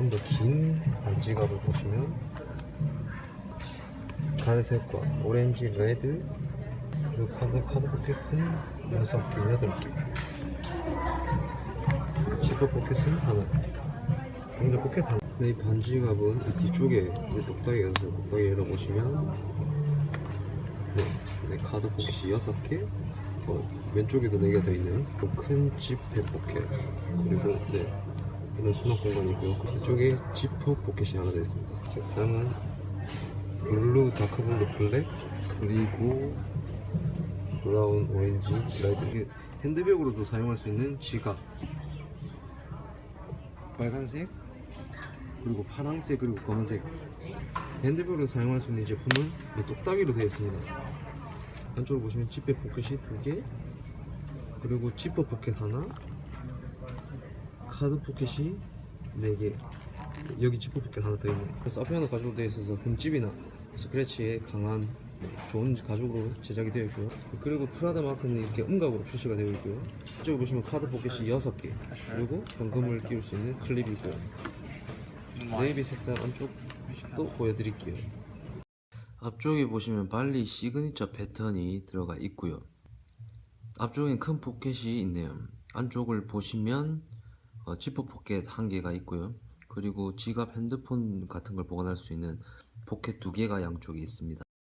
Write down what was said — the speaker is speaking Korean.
좀 더 긴 반지갑을 보시면 갈색과 오렌지, 레드 그리고 카드, 카드 포켓은 6개, 8개. 지퍼 포켓은 하나. 공자 포켓 하나. 네, 이 반지갑은 이 뒤쪽에 이제 똑딱이가 있어서 똑딱이 열어보시면 네, 네, 카드 포켓이 6개 어, 왼쪽에도 4개가 더 있는 그큰 지퍼 포켓. 그리고 네 이런 수납 공간이 있고요. 그쪽에 지퍼 포켓이 하나 더 있습니다. 색상은 블루, 다크블루 블랙 그리고 브라운, 오렌지, 이게 핸드백으로도 사용할 수 있는 지갑. 빨간색 그리고 파란색 그리고 검은색. 핸드백으로 사용할 수 있는 이 제품은 이 똑딱이로 되어 있습니다. 안쪽으로 보시면 지퍼 포켓이 두개 그리고 지퍼 포켓 하나 카드 포켓이 네개. 여기 지퍼 포켓 하나 더 있네. 그래서 앞에 하나 가죽으로 되어 있어서 흠집이나 스크래치에 강한 네, 좋은 가죽으로 제작이 되어 있고요. 그리고 프라다 마크는 이렇게 음각으로 표시가 되어 있고요. 이쪽에 보시면 카드 포켓이 6개. 그리고 현금을 끼울 수 있는 클립이 있고요. 네이비 색상 안쪽도 보여드릴게요. 앞쪽에 보시면 발리 시그니처 패턴이 들어가 있고요. 앞쪽엔 큰 포켓이 있네요. 안쪽을 보시면 어, 지퍼 포켓 한 개가 있고요. 그리고 지갑 핸드폰 같은 걸 보관할 수 있는 포켓 두 개가 양쪽에 있습니다